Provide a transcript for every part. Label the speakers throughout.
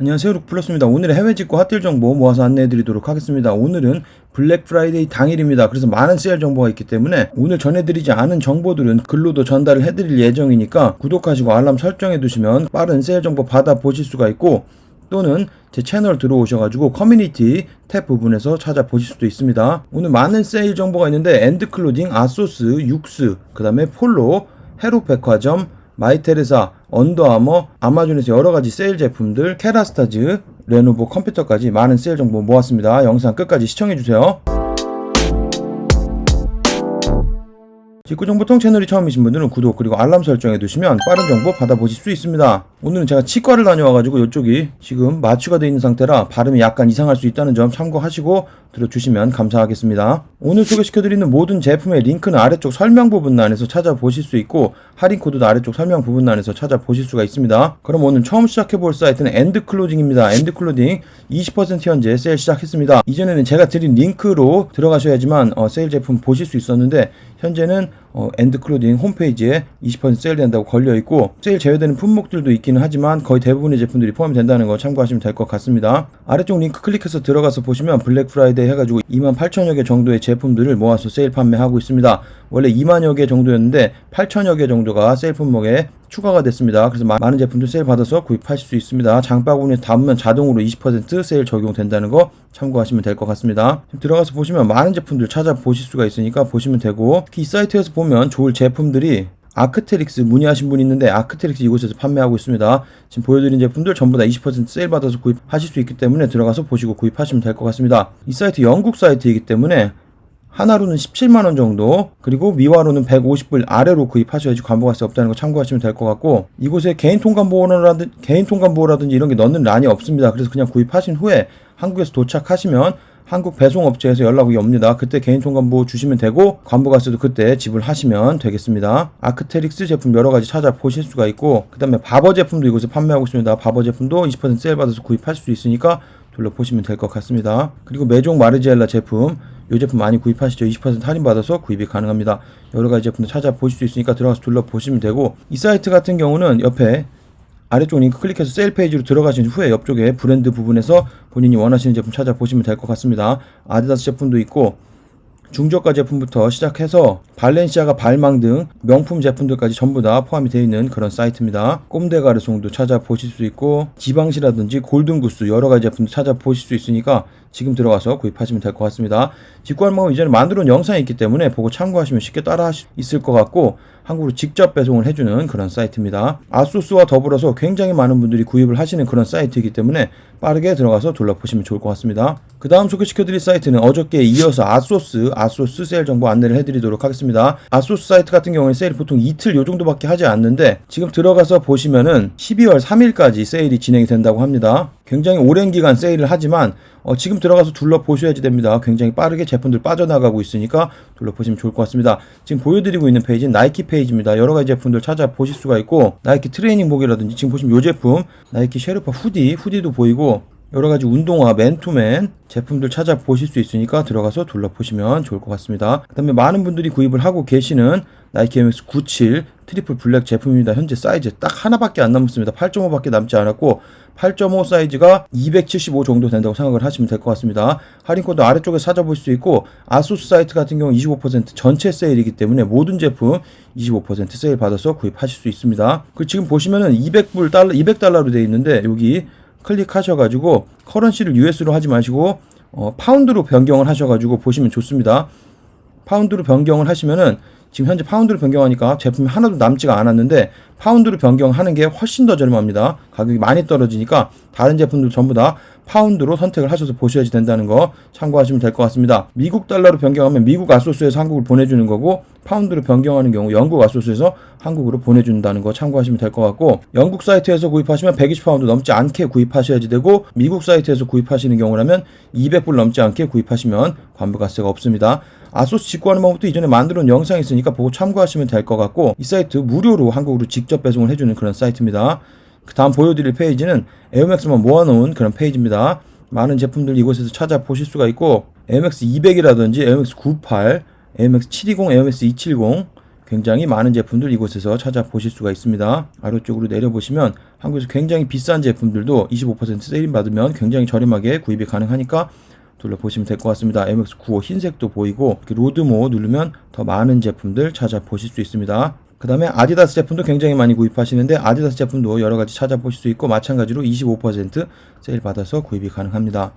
Speaker 1: 안녕하세요 룩플러스입니다. 오늘의 해외 직구 핫딜 정보 모아서 안내해 드리도록 하겠습니다. 오늘은 블랙 프라이데이 당일입니다. 그래서 많은 세일 정보가 있기 때문에 오늘 전해드리지 않은 정보들은 글로도 전달을 해드릴 예정이니까 구독하시고 알람 설정해 두시면 빠른 세일 정보 받아 보실 수가 있고 또는 제 채널 들어오셔가지고 커뮤니티 탭 부분에서 찾아보실 수도 있습니다. 오늘 많은 세일 정보가 있는데 엔드클로딩, 아소스, 육스, 그 다음에 폴로, 헤로백화점, 마이테레사, 언더아머, 아마존에서 여러 가지 세일 제품들, 캐라스타즈, 레노버 컴퓨터까지 많은 세일 정보 모았습니다. 영상 끝까지 시청해주세요. 직구정보통 채널이 처음이신 분들은 구독 그리고 알람 설정해 두시면 빠른 정보 받아보실 수 있습니다. 오늘은 제가 치과를 다녀와가지고 이쪽이 지금 마취가 되어 있는 상태라 발음이 약간 이상할 수 있다는 점 참고하시고 들어주시면 감사하겠습니다. 오늘 소개시켜드리는 모든 제품의 링크는 아래쪽 설명 부분란에서 찾아보실 수 있고 할인 코드도 아래쪽 설명 부분란에서 찾아보실 수가 있습니다. 그럼 오늘 처음 시작해볼 사이트는 엔드클로징입니다. 엔드클로징 20% 현재 세일 시작했습니다. 이전에는 제가 드린 링크로 들어가셔야지만 어, 세일 제품 보실 수 있었는데 현재는 어, 엔드클로딩 홈페이지에 20% 세일된다고 걸려 있고 세일 제외되는 품목들도 있기는 하지만 거의 대부분의 제품들이 포함이 된다는 거 참고하시면 될 것 같습니다. 아래쪽 링크 클릭해서 들어가서 보시면 블랙 프라이데이 해가지고 2만 8천여 개 정도의 제품들을 모아서 세일 판매하고 있습니다. 원래 2만여 개 정도였는데 8천여 개 정도가 세일 품목에 추가가 됐습니다. 그래서 마- 많은 제품들 세일 받아서 구입하실 수 있습니다. 장바구니에 담으면 자동으로 20% 세일 적용된다는 거 참고하시면 될 것 같습니다. 들어가서 보시면 많은 제품들 찾아보실 수가 있으니까 보시면 되고 특히 이 사이트에서 보면 좋을 제품들이 아크테릭스 문의하신 분 있는데 아크테릭스 이곳에서 판매하고 있습니다. 지금 보여드린 제품들 전부 다 20% 세일 받아서 구입하실 수 있기 때문에 들어가서 보시고 구입하시면 될 것 같습니다. 이 사이트 영국 사이트이기 때문에 하나로는 17만원 정도, 그리고 미화로는 150불 아래로 구입하셔야지 관보가세 없다는 거 참고하시면 될 것 같고, 이곳에 개인 통관 보호라든, 개인 통관 보호라든지 이런 게 넣는 란이 없습니다. 그래서 그냥 구입하신 후에 한국에서 도착하시면 한국 배송업체에서 연락이 옵니다. 그때 개인 통관 보호 주시면 되고, 관보가세도 그때 지불하시면 되겠습니다. 아크테릭스 제품 여러 가지 찾아보실 수가 있고, 그 다음에 바버 제품도 이곳에 판매하고 있습니다. 바버 제품도 20% 세일 받아서 구입하실 수 있으니까 둘러보시면 될 것 같습니다. 그리고 메종 마르지엘라 제품, 이 제품 많이 구입하시죠. 20% 할인 받아서 구입이 가능합니다. 여러 가지 제품도 찾아보실 수 있으니까 들어가서 둘러보시면 되고, 이 사이트 같은 경우는 옆에 아래쪽 링크 클릭해서 세일 페이지로 들어가신 후에 옆쪽에 브랜드 부분에서 본인이 원하시는 제품 찾아보시면 될 것 같습니다. 아디다스 제품도 있고, 중저가 제품부터 시작해서 발렌시아가 발망 등 명품 제품들까지 전부 다 포함이 되어 있는 그런 사이트입니다. 꼼데가르송도 찾아보실 수 있고 지방시라든지 골든구스 여러 가지 제품도 찾아보실 수 있으니까 지금 들어가서 구입하시면 될 것 같습니다. 직구할 방법 이전에 만들어 놓은 영상이 있기 때문에 보고 참고하시면 쉽게 따라 하실 수 있을 것 같고 한국으로 직접 배송을 해주는 그런 사이트입니다. 아소스와 더불어서 굉장히 많은 분들이 구입을 하시는 그런 사이트이기 때문에 빠르게 들어가서 둘러보시면 좋을 것 같습니다. 그 다음 소개시켜드릴 사이트는 어저께 이어서 아소스, 아소스 세일 정보 안내를 해드리도록 하겠습니다. 아소스 사이트 같은 경우에 세일이 보통 이틀 요 정도밖에 하지 않는데 지금 들어가서 보시면은 12월 3일까지 세일이 진행이 된다고 합니다. 굉장히 오랜 기간 세일을 하지만 어, 지금 들어가서 둘러보셔야지 됩니다. 굉장히 빠르게 제품들 빠져나가고 있으니까 둘러보시면 좋을 것 같습니다. 지금 보여드리고 있는 페이지는 나이키 페이지입니다. 여러 가지 제품들 찾아보실 수가 있고 나이키 트레이닝복이라든지 지금 보시면 이 제품 나이키 쉐르파 후디, 후디도 보이고 여러 가지 운동화, 맨투맨 제품들 찾아보실 수 있으니까 들어가서 둘러보시면 좋을 것 같습니다. 그 다음에 많은 분들이 구입을 하고 계시는 나이키 MX 97 트리플 블랙 제품입니다. 현재 사이즈 딱 하나밖에 안 남았습니다. 8.5밖에 남지 않았고 8.5 사이즈가 275 정도 된다고 생각을 하시면 될 것 같습니다. 할인 코드 아래쪽에 찾아볼 수 있고 아소스 사이트 같은 경우 25% 전체 세일이기 때문에 모든 제품 25% 세일 받아서 구입하실 수 있습니다. 그 지금 보시면은 200불 달러 200달러로 되어 있는데 여기 클릭하셔가지고 커런시를 US로 하지 마시고 어, 파운드로 변경을 하셔가지고 보시면 좋습니다. 파운드로 변경을 하시면은 지금 현재 파운드로 변경하니까 제품이 하나도 남지가 않았는데 파운드로 변경하는 게 훨씬 더 저렴합니다. 가격이 많이 떨어지니까 다른 제품들 전부 다 파운드로 선택을 하셔서 보셔야지 된다는 거 참고하시면 될 것 같습니다. 미국 달러로 변경하면 미국 아소스에서 한국을 보내주는 거고 파운드로 변경하는 경우 영국 아소스에서 한국으로 보내준다는 거 참고하시면 될 것 같고 영국 사이트에서 구입하시면 120파운드 넘지 않게 구입하셔야지 되고 미국 사이트에서 구입하시는 경우라면 200불 넘지 않게 구입하시면 관부가세가 없습니다. 아소스 직구하는 방법도 이전에 만들어 놓은 영상이 있으니까 보고 참고하시면 될 것 같고 이 사이트 무료로 한국으로 직접 배송을 해주는 그런 사이트입니다. 그 다음 보여드릴 페이지는 에어맥스만 모아놓은 그런 페이지입니다. 많은 제품들 이곳에서 찾아보실 수가 있고 에어맥스 200이라든지 에어맥스 98, 에어맥스 720, 에어맥스 270 굉장히 많은 제품들 이곳에서 찾아보실 수가 있습니다. 아래쪽으로 내려보시면 한국에서 굉장히 비싼 제품들도 25% 세일 받으면 굉장히 저렴하게 구입이 가능하니까 둘러보시면 될 것 같습니다. MX95 흰색도 보이고 로드모 누르면 더 많은 제품들 찾아보실 수 있습니다. 그 다음에 아디다스 제품도 굉장히 많이 구입하시는데 아디다스 제품도 여러 가지 찾아보실 수 있고 마찬가지로 25% 세일 받아서 구입이 가능합니다.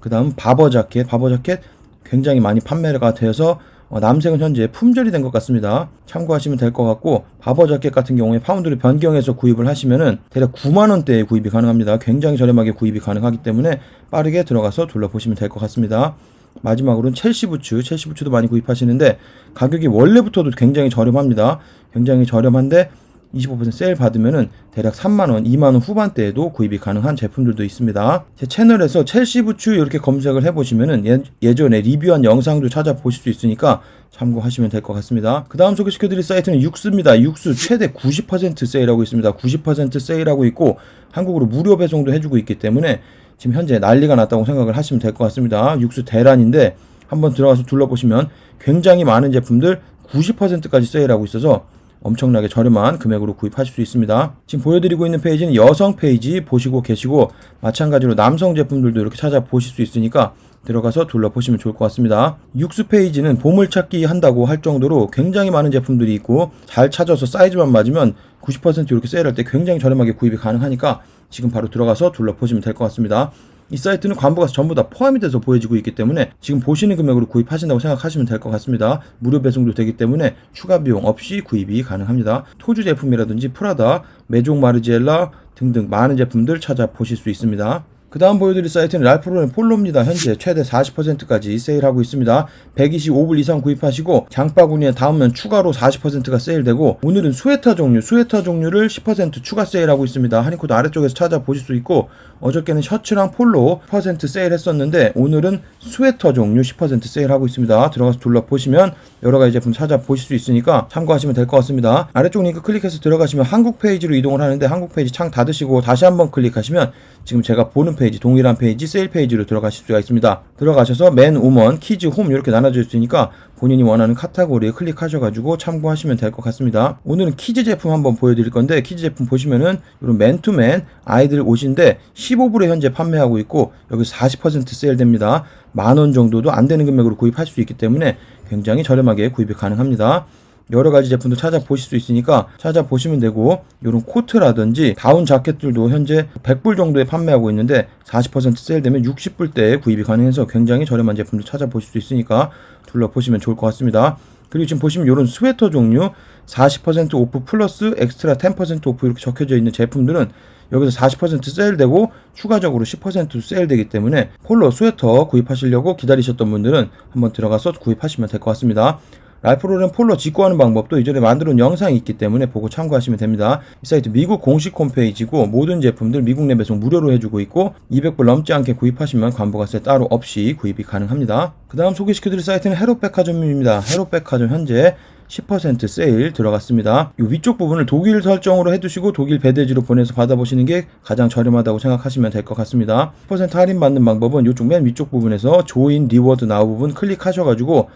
Speaker 1: 그 다음 바버 자켓, 바버 자켓 굉장히 많이 판매가 되어서 어, 남색은 현재 품절이 된 것 같습니다. 참고하시면 될 것 같고 바버 자켓 같은 경우에 파운드를 변경해서 구입을 하시면은 대략 9만 원대에 구입이 가능합니다. 굉장히 저렴하게 구입이 가능하기 때문에 빠르게 들어가서 둘러보시면 될 것 같습니다. 마지막으로는 첼시 부츠, 첼시 부츠도 많이 구입하시는데 가격이 원래부터도 굉장히 저렴합니다. 굉장히 저렴한데 25% 세일 받으면은 대략 3만원, 2만원 후반대에도 구입이 가능한 제품들도 있습니다. 제 채널에서 첼시 부츠 이렇게 검색을 해보시면은 예, 예전에 리뷰한 영상도 찾아보실 수 있으니까 참고하시면 될 것 같습니다. 그 다음 소개시켜드릴 사이트는 육수입니다. 육수 최대 90% 세일하고 있습니다. 90% 세일하고 있고 한국으로 무료 배송도 해주고 있기 때문에 지금 현재 난리가 났다고 생각을 하시면 될 것 같습니다. 육수 대란인데 한번 들어가서 둘러보시면 굉장히 많은 제품들 90%까지 세일하고 있어서 엄청나게 저렴한 금액으로 구입하실 수 있습니다. 지금 보여드리고 있는 페이지는 여성 페이지 보시고 계시고 마찬가지로 남성 제품들도 이렇게 찾아보실 수 있으니까 들어가서 둘러보시면 좋을 것 같습니다. 육수 페이지는 보물찾기 한다고 할 정도로 굉장히 많은 제품들이 있고 잘 찾아서 사이즈만 맞으면 90% 이렇게 세일할 때 굉장히 저렴하게 구입이 가능하니까 지금 바로 들어가서 둘러보시면 될 것 같습니다. 이 사이트는 관부가 전부 다 포함이 돼서 보여지고 있기 때문에 지금 보시는 금액으로 구입하신다고 생각하시면 될 것 같습니다. 무료 배송도 되기 때문에 추가 비용 없이 구입이 가능합니다. 토주 제품이라든지 프라다, 메종 마르지엘라 등등 많은 제품들 찾아보실 수 있습니다. 그 다음 보여드릴 사이트는 랄프로렌 폴로입니다. 현재 최대 40%까지 세일하고 있습니다. 125불 이상 구입하시고 장바구니에 담으면 추가로 40%가 세일되고 오늘은 스웨터 종류, 스웨터 종류를 10% 추가 세일하고 있습니다. 하니코드 아래쪽에서 찾아보실 수 있고 어저께는 셔츠랑 폴로 10% 세일했었는데 오늘은 스웨터 종류 10% 세일하고 있습니다. 들어가서 둘러보시면 여러 가지 제품 찾아보실 수 있으니까 참고하시면 될 것 같습니다. 아래쪽 링크 클릭해서 들어가시면 한국 페이지로 이동을 하는데 한국 페이지 창 닫으시고 다시 한번 클릭하시면 지금 제가 보는 페이지 동일한 페이지 세일 페이지로 들어가실 수가 있습니다. 들어가셔서 맨, 우먼, 키즈, 홈 이렇게 나눠져 있으니까 본인이 원하는 카테고리에 클릭하셔가지고 참고하시면 될 것 같습니다. 오늘은 키즈 제품 한번 보여드릴 건데 키즈 제품 보시면은 이런 맨투맨 아이들 옷인데 15불에 현재 판매하고 있고 여기 40% 세일됩니다. 만 원 정도도 안 되는 금액으로 구입할 수 있기 때문에 굉장히 저렴하게 구입이 가능합니다. 여러 가지 제품도 찾아보실 수 있으니까 찾아보시면 되고 이런 코트라든지 다운 자켓들도 현재 100불 정도에 판매하고 있는데 40% 세일되면 60불대에 구입이 가능해서 굉장히 저렴한 제품도 찾아보실 수 있으니까 둘러보시면 좋을 것 같습니다. 그리고 지금 보시면 이런 스웨터 종류 40% 오프 플러스 엑스트라 10% 오프 이렇게 적혀져 있는 제품들은 여기서 40% 세일되고 추가적으로 10% 세일되기 때문에 폴로 스웨터 구입하시려고 기다리셨던 분들은 한번 들어가서 구입하시면 될 것 같습니다. 라이프로렌 폴로 직구하는 방법도 이전에 만들어 놓은 영상이 있기 때문에 보고 참고하시면 됩니다. 이 사이트 미국 공식 홈페이지고 모든 제품들 미국 내 배송 무료로 해주고 있고 200불 넘지 않게 구입하시면 관보가세 따로 없이 구입이 가능합니다. 그 다음 소개시켜드릴 사이트는 헤로백화점입니다. 헤로백화점 현재 10% 세일 들어갔습니다. 이 위쪽 부분을 독일 설정으로 해두시고 독일 배대지로 보내서 받아보시는 게 가장 저렴하다고 생각하시면 될 것 같습니다. 10% 할인 받는 방법은 이쪽 맨 위쪽 부분에서 조인 리워드 나우 부분 클릭하셔가지고 어,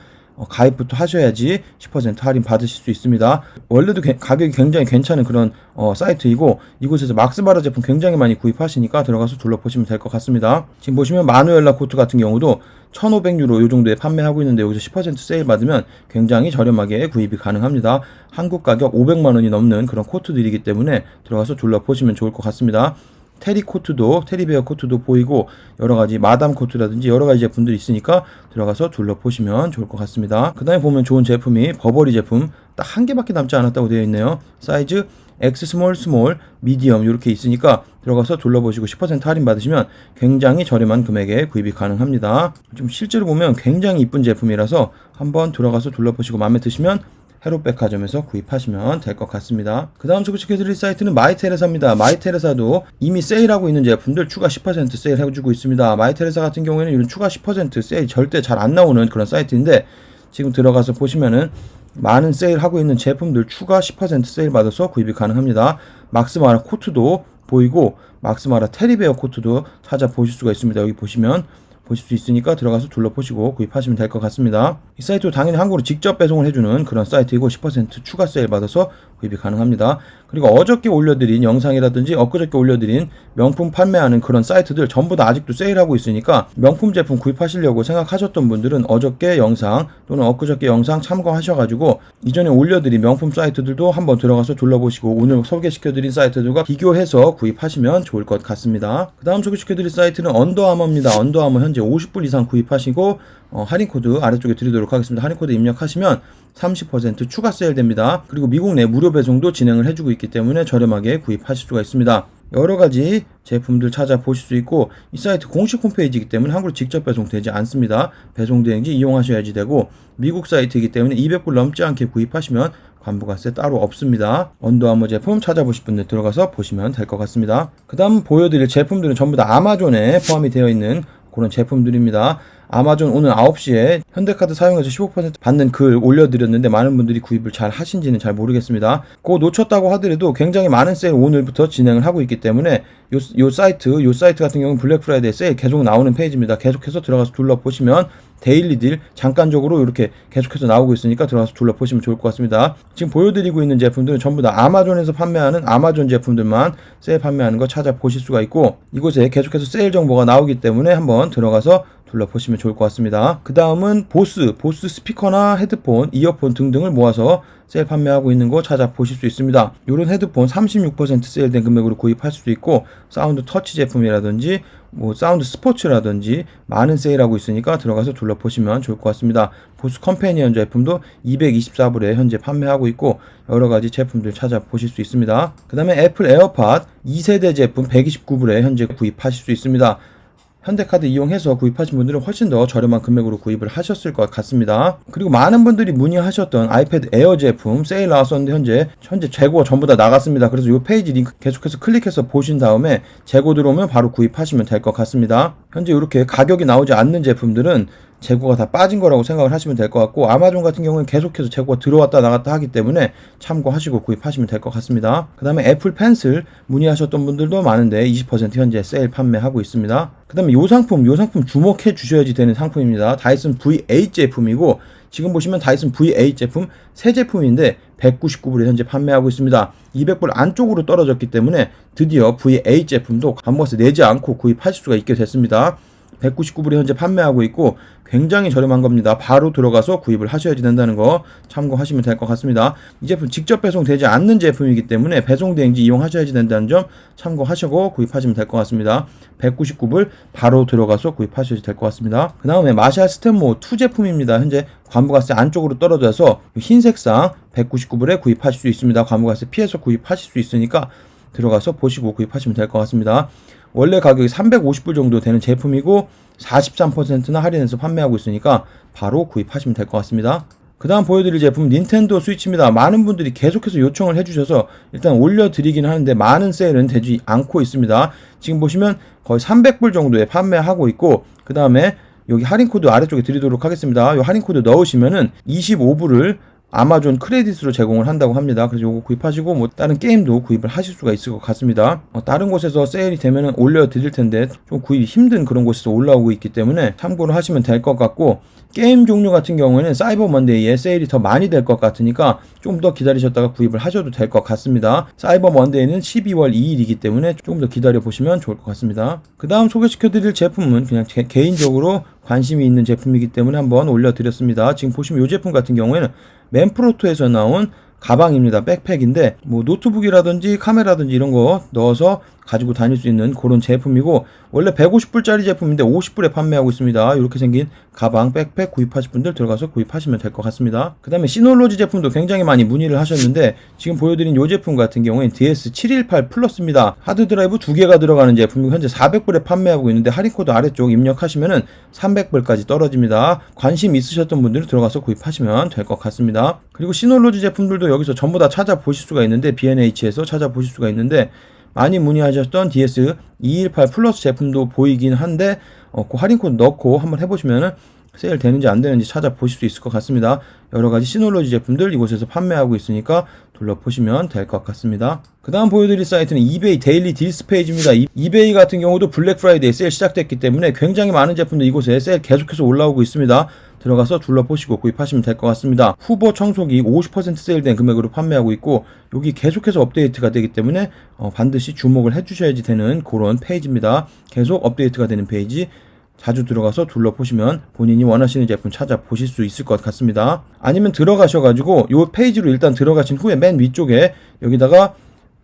Speaker 1: 가입부터 하셔야지 10% 할인 받으실 수 있습니다. 원래도 게- 가격이 굉장히 괜찮은 그런 어, 사이트이고 이곳에서 막스바라 제품 굉장히 많이 구입하시니까 들어가서 둘러보시면 될 것 같습니다. 지금 보시면 마누엘라 코트 같은 경우도 1,500유로 이 정도에 판매하고 있는데 여기서 10% 세일 받으면 굉장히 저렴하게 구입이 가능합니다. 한국 가격 500만 원이 넘는 그런 코트들이기 때문에 들어가서 둘러보시면 좋을 것 같습니다. 테리 코트도 테리베어 코트도 보이고 여러 가지 마담 코트라든지 여러 가지 제품들이 있으니까 들어가서 둘러보시면 좋을 것 같습니다. 그 다음에 보면 좋은 제품이 버버리 제품 딱 한 개밖에 남지 않았다고 되어 있네요. 사이즈 X 스몰 스몰 미디엄 이렇게 있으니까 들어가서 둘러보시고 10% 할인 받으시면 굉장히 저렴한 금액에 구입이 가능합니다. 좀 실제로 보면 굉장히 이쁜 제품이라서 한번 들어가서 둘러보시고 마음에 드시면 헤로백화점에서 구입하시면 될 것 같습니다. 그 다음 소개시켜드릴 사이트는 마이테레사입니다. 마이테레사도 이미 세일하고 있는 제품들 추가 10% 세일 해주고 있습니다. 마이테레사 같은 경우에는 이런 추가 10% 세일 절대 잘 안 나오는 그런 사이트인데 지금 들어가서 보시면은 많은 세일하고 있는 제품들 추가 10% 세일 받아서 구입이 가능합니다. 막스마라 코트도 보이고 막스마라 테리베어 코트도 찾아보실 수가 있습니다. 여기 보시면 보실 수 있으니까 들어가서 둘러보시고 구입하시면 될 것 같습니다. 이 사이트도 당연히 한국으로 직접 배송을 해주는 그런 사이트이고 10% 추가 세일 받아서 구입이 가능합니다. 그리고 어저께 올려드린 영상이라든지 엊그저께 올려드린 명품 판매하는 그런 사이트들 전부 다 아직도 세일하고 있으니까 명품 제품 구입하시려고 생각하셨던 분들은 어저께 영상 또는 엊그저께 영상 참고하셔가지고 이전에 올려드린 명품 사이트들도 한번 들어가서 둘러보시고 오늘 소개시켜드린 사이트들과 비교해서 구입하시면 좋을 것 같습니다. 그 다음 소개시켜드릴 사이트는 언더아머입니다. 언더아머 현재 50불 이상 구입하시고 어, 할인 코드 아래쪽에 드리도록 하겠습니다. 할인 코드 입력하시면 30% 추가 세일 됩니다. 그리고 미국 내 무료 배송도 진행을 해주고 있기 때문에 저렴하게 구입하실 수가 있습니다. 여러 가지 제품들 찾아보실 수 있고 이 사이트 공식 홈페이지이기 때문에 한국으로 직접 배송되지 않습니다. 배송 대행지 이용하셔야지 되고 미국 사이트이기 때문에 200불 넘지 않게 구입하시면 관부가세 따로 없습니다. 언더아머 제품 찾아보실 분들 들어가서 보시면 될 것 같습니다. 그 다음 보여드릴 제품들은 전부 다 아마존에 포함이 되어 있는 그런 제품들입니다. 아마존 오늘 9시에 현대카드 사용해서 15% 받는 글 올려드렸는데 많은 분들이 구입을 잘 하신지는 잘 모르겠습니다. 그거 놓쳤다고 하더라도 굉장히 많은 세일 오늘부터 진행을 하고 있기 때문에 요, 요 사이트, 요 사이트 같은 경우는 블랙 프라이데이 세일 계속 나오는 페이지입니다. 계속해서 들어가서 둘러보시면 데일리 딜 잠깐적으로 이렇게 계속해서 나오고 있으니까 들어가서 둘러보시면 좋을 것 같습니다. 지금 보여드리고 있는 제품들은 전부 다 아마존에서 판매하는 아마존 제품들만 세일 판매하는 거 찾아보실 수가 있고 이곳에 계속해서 세일 정보가 나오기 때문에 한번 들어가서 둘러보시면 좋을 것 같습니다. 그 다음은 보스, 보스 스피커나 헤드폰, 이어폰 등등을 모아서 세일 판매하고 있는 거 찾아보실 수 있습니다. 이런 헤드폰 36% 세일된 금액으로 구입할 수도 있고 사운드 터치 제품이라든지 뭐 사운드 스포츠라든지 많은 세일하고 있으니까 들어가서 둘러보시면 좋을 것 같습니다. 보스 컴패니언 제품도 224불에 현재 판매하고 있고 여러 가지 제품들 찾아보실 수 있습니다. 그 다음에 애플 에어팟 2세대 제품 129불에 현재 구입하실 수 있습니다. 현대카드 이용해서 구입하신 분들은 훨씬 더 저렴한 금액으로 구입을 하셨을 것 같습니다. 그리고 많은 분들이 문의하셨던 아이패드 에어 제품 세일 나왔었는데 현재 현재 재고가 전부 다 나갔습니다. 그래서 이 페이지 링크 계속해서 클릭해서 보신 다음에 재고 들어오면 바로 구입하시면 될 것 같습니다. 현재 이렇게 가격이 나오지 않는 제품들은 재고가 다 빠진 거라고 생각을 하시면 될 것 같고 아마존 같은 경우는 계속해서 재고가 들어왔다 나갔다 하기 때문에 참고하시고 구입하시면 될 것 같습니다. 그 다음에 애플 펜슬 문의하셨던 분들도 많은데 20% 현재 세일 판매하고 있습니다. 그 다음에 이 상품, 이 상품 주목해 주셔야지 되는 상품입니다. 다이슨 V8 제품이고 지금 보시면 다이슨 V8 제품 새 제품인데 199불에 현재 판매하고 있습니다. 200불 안쪽으로 떨어졌기 때문에 드디어 V8 제품도 감버스 내지 않고 구입하실 수가 있게 됐습니다. 199불에 현재 판매하고 있고 굉장히 저렴한 겁니다. 바로 들어가서 구입을 하셔야 된다는 거 참고하시면 될 것 같습니다. 이 제품 직접 배송되지 않는 제품이기 때문에 배송 대행지 이용하셔야지 된다는 점 참고하시고 구입하시면 될 것 같습니다. 199불 바로 들어가서 구입하셔야 될 것 같습니다. 그 다음에 마샬 스탠모 2 제품입니다. 현재 관부가세 안쪽으로 떨어져서 흰색상 199불에 구입하실 수 있습니다. 관부가세 피해서 구입하실 수 있으니까 들어가서 보시고 구입하시면 될 것 같습니다. 원래 가격이 350불 정도 되는 제품이고 43%나 할인해서 판매하고 있으니까 바로 구입하시면 될 것 같습니다. 그 다음 보여드릴 제품 닌텐도 스위치입니다. 많은 분들이 계속해서 요청을 해주셔서 일단 올려드리긴 하는데 많은 세일은 되지 않고 있습니다. 지금 보시면 거의 300불 정도에 판매하고 있고 그 다음에 여기 할인 코드 아래쪽에 드리도록 하겠습니다. 이 할인 코드 넣으시면은 25불을 아마존 크레딧으로 제공을 한다고 합니다. 그래서 이거 구입하시고 뭐 다른 게임도 구입을 하실 수가 있을 것 같습니다. 어, 다른 곳에서 세일이 되면 올려드릴 텐데 좀 구입이 힘든 그런 곳에서 올라오고 있기 때문에 참고를 하시면 될 것 같고 게임 종류 같은 경우에는 사이버 먼데이에 세일이 더 많이 될 것 같으니까 좀 더 기다리셨다가 구입을 하셔도 될 것 같습니다. 사이버 먼데이는 12월 2일이기 때문에 조금 더 기다려 보시면 좋을 것 같습니다. 그 다음 소개시켜 드릴 제품은 그냥 제, 개인적으로 관심이 있는 제품이기 때문에 한번 올려드렸습니다. 지금 보시면 이 제품 같은 경우에는 맨프로토에서 나온 가방입니다. 백팩인데 뭐 노트북이라든지 카메라든지 이런 거 넣어서 가지고 다닐 수 있는 그런 제품이고 원래 150불짜리 제품인데 50불에 판매하고 있습니다. 이렇게 생긴 가방, 백팩 구입하실 분들 들어가서 구입하시면 될 것 같습니다. 그 다음에 시놀로지 제품도 굉장히 많이 문의를 하셨는데 지금 보여드린 이 제품 같은 경우엔 DS718 플러스입니다. 하드드라이브 두 개가 들어가는 제품이고 현재 400불에 판매하고 있는데 할인코드 아래쪽 입력하시면은 300불까지 떨어집니다. 관심 있으셨던 분들은 들어가서 구입하시면 될 것 같습니다. 그리고 시놀로지 제품들도 여기서 전부 다 찾아보실 수가 있는데 B&H에서 찾아보실 수가 있는데 많이 문의하셨던 DS218 플러스 제품도 보이긴 한데 어, 그 할인 코드 넣고 한번 해보시면은 세일 되는지 안 되는지 찾아보실 수 있을 것 같습니다. 여러 가지 시놀로지 제품들 이곳에서 판매하고 있으니까 둘러보시면 될 것 같습니다. 그 다음 보여드릴 사이트는 이베이 데일리 딜스 페이지입니다. 이- 이베이 같은 경우도 블랙 프라이데이 세일 시작됐기 때문에 굉장히 많은 제품들 이곳에 세일 계속해서 올라오고 있습니다. 들어가서 둘러보시고 구입하시면 될 것 같습니다. 후보 청소기 50% 세일된 금액으로 판매하고 있고 여기 계속해서 업데이트가 되기 때문에 어, 반드시 주목을 해주셔야지 되는 그런 페이지입니다. 계속 업데이트가 되는 페이지 자주 들어가서 둘러보시면 본인이 원하시는 제품 찾아보실 수 있을 것 같습니다. 아니면 들어가셔가지고 이 페이지로 일단 들어가신 후에 맨 위쪽에 여기다가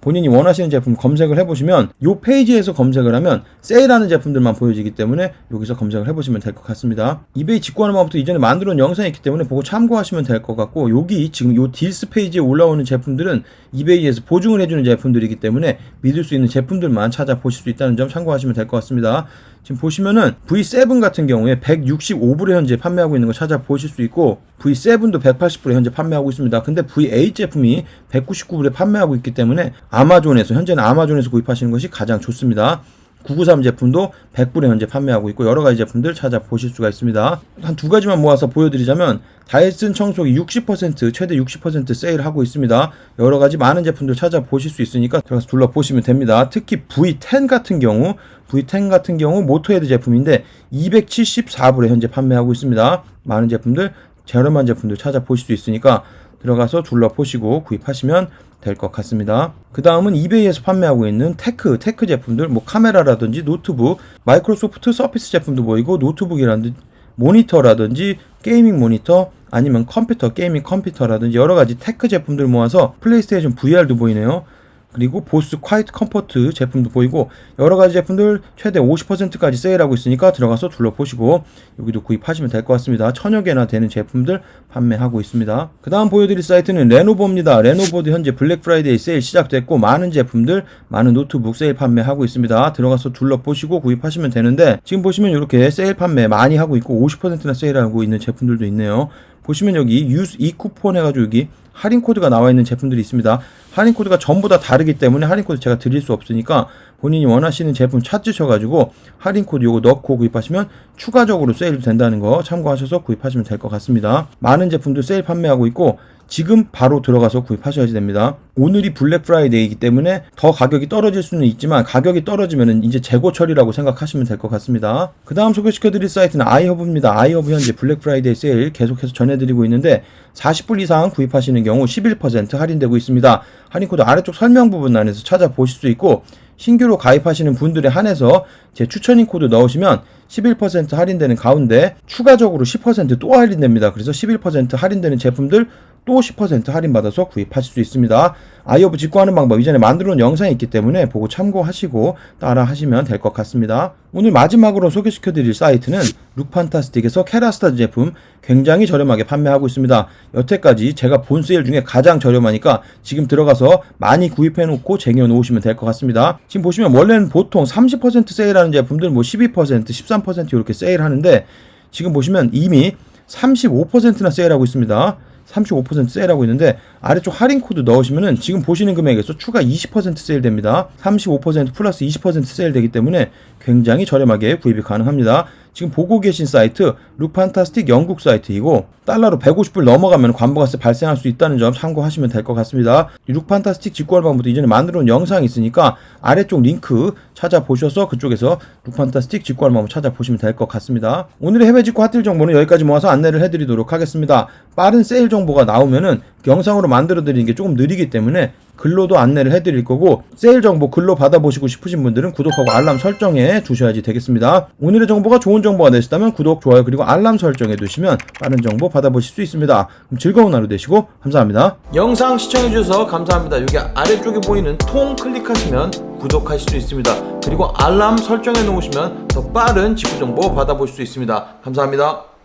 Speaker 1: 본인이 원하시는 제품 검색을 해보시면 이 페이지에서 검색을 하면 세일하는 제품들만 보여지기 때문에 여기서 검색을 해보시면 될 것 같습니다. 이베이 직구하는 방법도 이전에 만들어 놓은 영상이 있기 때문에 보고 참고하시면 될 것 같고 여기 지금 이 딜스 페이지에 올라오는 제품들은 이베이에서 보증을 해주는 제품들이기 때문에 믿을 수 있는 제품들만 찾아보실 수 있다는 점 참고하시면 될 것 같습니다. 지금 보시면은 V7 같은 경우에 165불에 현재 판매하고 있는 거 찾아보실 수 있고 V7도 180불에 현재 판매하고 있습니다. 근데 V8 제품이 199불에 판매하고 있기 때문에 아마존에서 현재는 아마존에서 구입하시는 것이 가장 좋습니다. 993 제품도 100불에 현재 판매하고 있고 여러 가지 제품들 찾아보실 수가 있습니다. 한 두 가지만 모아서 보여드리자면 다이슨 청소기 60% 최대 60% 세일하고 있습니다. 여러 가지 많은 제품들 찾아보실 수 있으니까 들어가서 둘러보시면 됩니다. 특히 V10 같은 경우 V10 같은 경우 모토헤드 제품인데 274불에 현재 판매하고 있습니다. 많은 제품들 저렴한 제품들 찾아보실 수 있으니까 들어가서 둘러보시고 구입하시면 될 것 같습니다. 그 다음은 이베이에서 판매하고 있는 테크, 테크 제품들, 뭐 카메라라든지 노트북, 마이크로소프트 서피스 제품도 보이고 노트북이라든지 모니터라든지 게이밍 모니터, 아니면 컴퓨터, 게이밍 컴퓨터라든지 여러 가지 테크 제품들 모아서 플레이스테이션 VR도 보이네요. 그리고 보스 콰이트 컴포트 제품도 보이고 여러 가지 제품들 최대 50%까지 세일하고 있으니까 들어가서 둘러보시고 여기도 구입하시면 될 것 같습니다. 천여 개나 되는 제품들 판매하고 있습니다. 그 다음 보여드릴 사이트는 레노버입니다. 레노버도 현재 블랙 프라이데이 세일 시작됐고 많은 제품들, 많은 노트북 세일 판매하고 있습니다. 들어가서 둘러보시고 구입하시면 되는데 지금 보시면 이렇게 세일 판매 많이 하고 있고 50%나 세일하고 있는 제품들도 있네요. 보시면 여기 유스 이 쿠폰 해가지고 여기 할인 코드가 나와 있는 제품들이 있습니다. 할인 코드가 전부 다 다르기 때문에 할인 코드 제가 드릴 수 없으니까 본인이 원하시는 제품 찾으셔가지고 할인 코드 요거 넣고 구입하시면 추가적으로 세일도 된다는 거 참고하셔서 구입하시면 될 것 같습니다. 많은 제품들 세일 판매하고 있고 지금 바로 들어가서 구입하셔야 됩니다. 오늘이 블랙 프라이데이이기 때문에 더 가격이 떨어질 수는 있지만 가격이 떨어지면 이제 재고 처리라고 생각하시면 될 것 같습니다. 그 다음 소개시켜 드릴 사이트는 아이허브입니다. 아이허브 현재 블랙 프라이데이 세일 계속해서 전해드리고 있는데 40불 이상 구입하시는 경우 11% 할인되고 있습니다. 할인 코드 아래쪽 설명 부분 안에서 찾아보실 수 있고 신규로 가입하시는 분들에 한해서 제 추천인 코드 넣으시면 11% 할인되는 가운데 추가적으로 10%또 할인됩니다. 그래서 11% 할인되는 제품들 또 10% 할인받아서 구입하실 수 있습니다. 아이오브 직구하는 방법 이전에 만들어 놓은 영상이 있기 때문에 보고 참고하시고 따라 하시면 될 것 같습니다. 오늘 마지막으로 소개시켜 드릴 사이트는 룩판타스틱에서 캐라스타 제품 굉장히 저렴하게 판매하고 있습니다. 여태까지 제가 본 세일 중에 가장 저렴하니까 지금 들어가서 많이 구입해 놓고 쟁여 놓으시면 될 것 같습니다. 지금 보시면 원래는 보통 30% 세일하는 제품들 뭐 12%, 13% 이렇게 세일하는데 지금 보시면 이미 35%나 세일하고 있습니다. 35% 세일하고 있는데 아래쪽 할인 코드 넣으시면은 지금 보시는 금액에서 추가 20% 세일됩니다. 35% 플러스 20% 세일되기 때문에 굉장히 저렴하게 구입이 가능합니다. 지금 보고 계신 사이트 룩판타스틱 영국 사이트이고 달러로 150불 넘어가면 관보가세 발생할 수 있다는 점 참고하시면 될 것 같습니다. 이 룩판타스틱 직구할 방법도 이전에 만들어 놓은 영상이 있으니까 아래쪽 링크 찾아보셔서 그쪽에서 룩판타스틱 직구할 방법 찾아보시면 될 것 같습니다. 오늘의 해외 직구 핫딜 정보는 여기까지 모아서 안내를 해드리도록 하겠습니다. 빠른 세일 정보가 나오면은 영상으로 만들어 드리는 게 조금 느리기 때문에 글로도 안내를 해드릴 거고 세일 정보 글로 받아보시고 싶으신 분들은 구독하고 알람 설정해 두셔야지 되겠습니다. 오늘의 정보가 좋은 정보가 되셨다면 구독, 좋아요 그리고 알람 설정해 두시면 빠른 정보 받아보실 수 있습니다. 그럼 즐거운 하루 되시고 감사합니다. 영상 시청해 주셔서 감사합니다. 여기 아래쪽에 보이는 통 클릭하시면 구독하실 수 있습니다. 그리고 알람 설정해 놓으시면 더 빠른 직구 정보 받아보실 수 있습니다. 감사합니다.